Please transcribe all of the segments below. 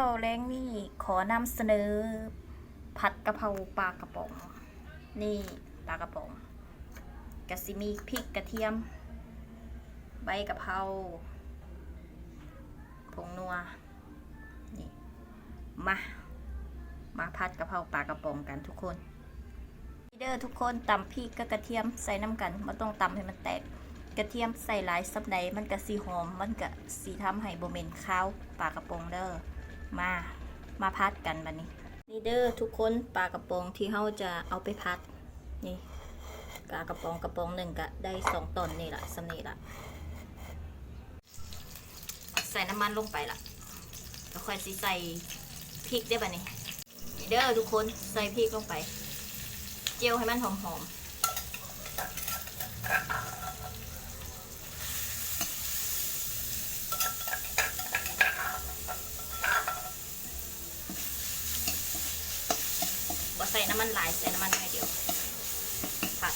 ข้าวแรงนี่ขอนำเสนอ ผัดกะเพราปลากระป๋อง นี่ปลากระป๋องกะสิมีพริกกระเทียม ใบกะเพราผงนัวนี่มามาผัดกะเพราปลากระป๋องกันทุกคนเด้อทุกคนตำพริกกับกระเทียมใส่น้ำกันมาต้องตำให้มันแตกกระเทียมใส่หลายสับใดมันก็สีหอม มันก็สีทำให้โบเมนข้าวปลากระป๋องเด้อ มา มาพัดกันบัดนี้ นี่เด้อทุกคนปลากระป๋องที่เราจะเอาไปพัด นี่ปลากระป๋องกระป๋องหนึ่งก็ได้สองตอนนี่แหละสำนีละใส่น้ำมันลงไปละแล้วค่อยสิใส่พริกได้บัดนี้ นี่เด้อทุกคนใส่พริกลงไป เจียวให้มันหอมๆ น้ำมันหลายใส่น้ำมันแค่เดียวผัด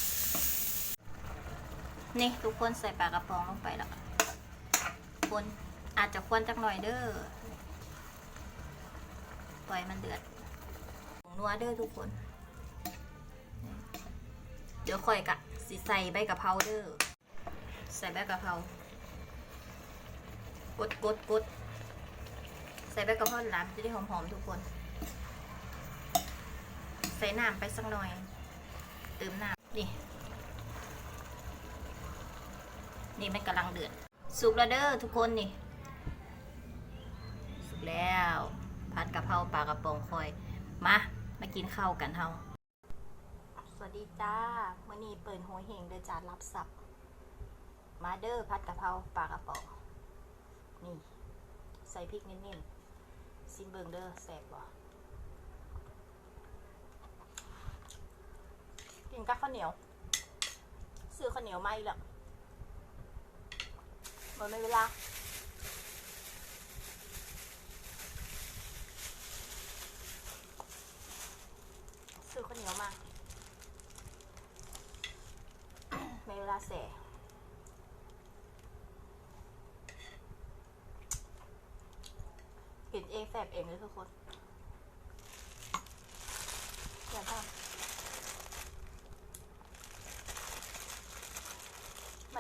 นี่ทุกคนใส่ปลากระป๋องลงไปแล้วคนอาจจะควนจักหน่อยเด้อปล่อยมันเดือดผงนัวเด้อทุกคน เดี๋ยวค่อยกะสิใส่ใบกะเพราเด้อใส่ใบกะเพรากดกดกดใส่ใบกะเพราหลามจะได้หอมๆทุกคน ใส่น้ำไปสักหน่อย เติมน้ำนี่ นี่มันกำลังเดือด สุกแล้วเด้อทุกคนนี่ สุกแล้วผัดกะเพราปลากระป๋องคอย มา มากินข้าวกันเฮา สวัสดีจ้ามื่อนี้เปิดหัวเฮงเด้อจานรับสับ มาเด้อผัดกะเพราปลากระป๋องนี่ ใส่พริกเน้นๆซิมเบิงเด้อแซ่บบ่ กินกับข้าวเหนียว ซื้อข้าวเหนียวมาอีกแล้วหมดเวลาซื้อข้าวเหนียวมาในเวลาเสะกินเองแสบเองเลยทุกคนอย่าทำ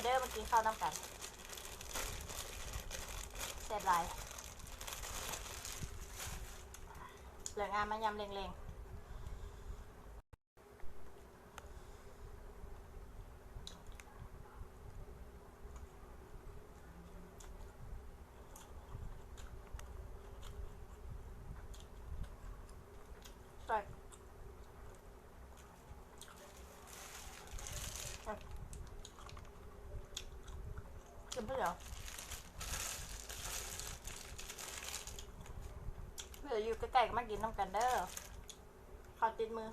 มาเด้อมากินข้าวน้ำกันเสร็จไรเหลืองานมายำเล็งๆใส่ เพื่อเดี๋ยวเพื่ออยู่ใกล้ๆก็มากินน้ำกันเด้อขอติดมือ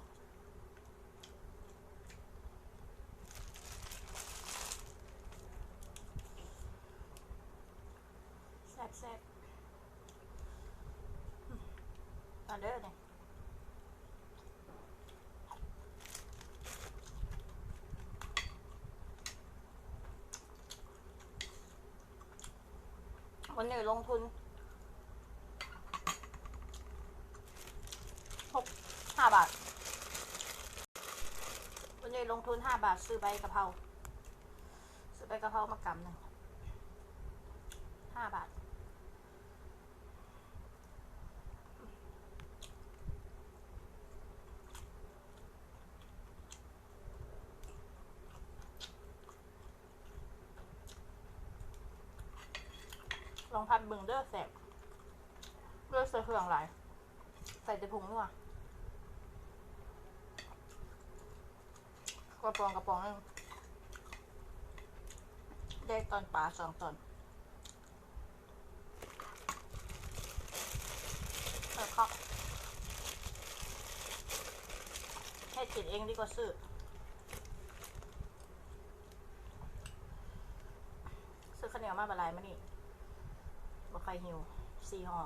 แซ่บแซ่บอืมมาเด้อเนี่ย วันนี้ลงทุนหกห้าบาทวันนี้ลงทุนห้าบาท ซื้อใบกะเพรา ซื้อใบกะเพรามากำหนึ่งห้าบาท ล องพันเบิ่งเด้อแสบเลือกใส่เครื่องหลายใส่แต่ผงนัวกระป๋องกระป๋องนึงได้ตอนปลาสองตอนเออเขาให้กินเองดีกว่าซื้อ ซื้อข้าวเหนียวมาบะลายมานี่ บ่ใครหิวสี่ห่อาว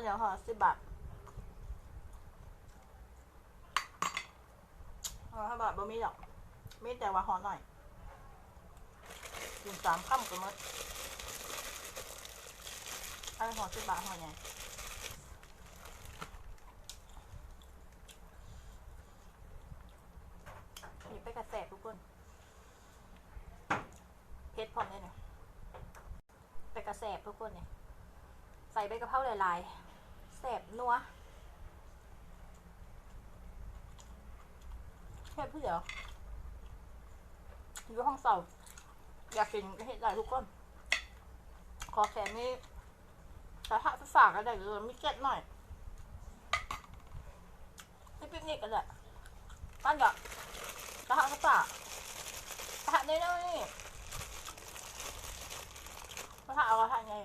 เหนียวห่อสิบบาทห่อห้าบาทบ่มีหรอกมีแต่ว่าห่อหน่อยกินสามคำก็มดไอห่อสิบบาทห่อใหญ่นี่ไปกระแสทุกคน เพชรพร้อมเลยเนี่ยไปกระแสทุกคนเนี่ยใส่ใบกระเพราหลายๆ แสบนัวเฮ็ดเพื่ออยู่ห้องเสาอยากกินก็เฮ็ดได้ทุกคน ขอแค่นี้กระทะฝากก็ได้เลยมีเก็ดหน่อยให้ปิ๊กนิกกันแหละปั้นกับกระทะฝากกระทะน้อยๆนี่กระทะเอากระทะไง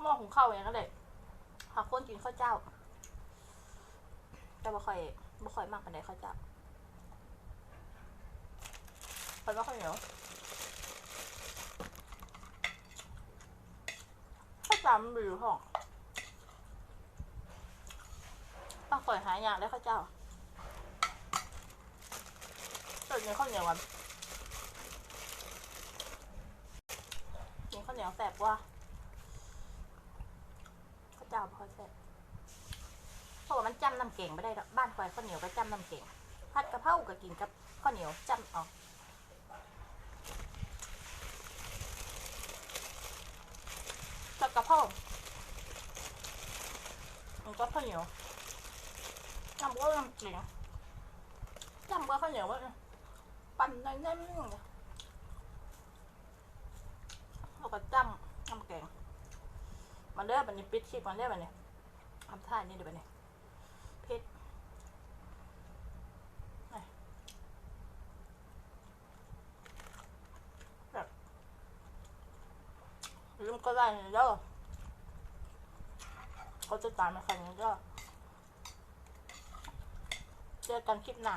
หม้อหุงข้าวอย่างนั้นเลยหาคนกินข้าวเจ้า แต่บ่ค่อยบ่ค่อยมากปานใดข้าวเจ้าคนว่าข้าวเหนียวข้าวจ้ามันมีอห้องต้องคอยหาอย่างได้ข้าวเจ้าเกิดกินข้าวเหนียวกันกินข้าวเหนียวแสบว่า จ้าบ่อแซ่บเพราะว่ามันจ้ำน้ำเก่งไม่ได้ดอกบ้านควายข้าวเหนียวก็จ้ำน้ำเก่งผัดกะเพราก็กินกับข้าวเหนียวจ้ำเอากับกะเพรามันก็ข้าวเหนียวจ้ำก็น้ำเก่งจ้ำก็ข้าวเหนียวว่าปั่นในน้ำแล้วก็จ้ำน้ำเก่ง มันเด้อบันนี้ปิดคลิปมันเด้อบันนี้ทำท่านี่เดี๋ยวบันนี้เพชรลืมก็ได้เนี่ยเด้อเขาจะตามมาคันนี้เด้อเจอกันคลิปหน้า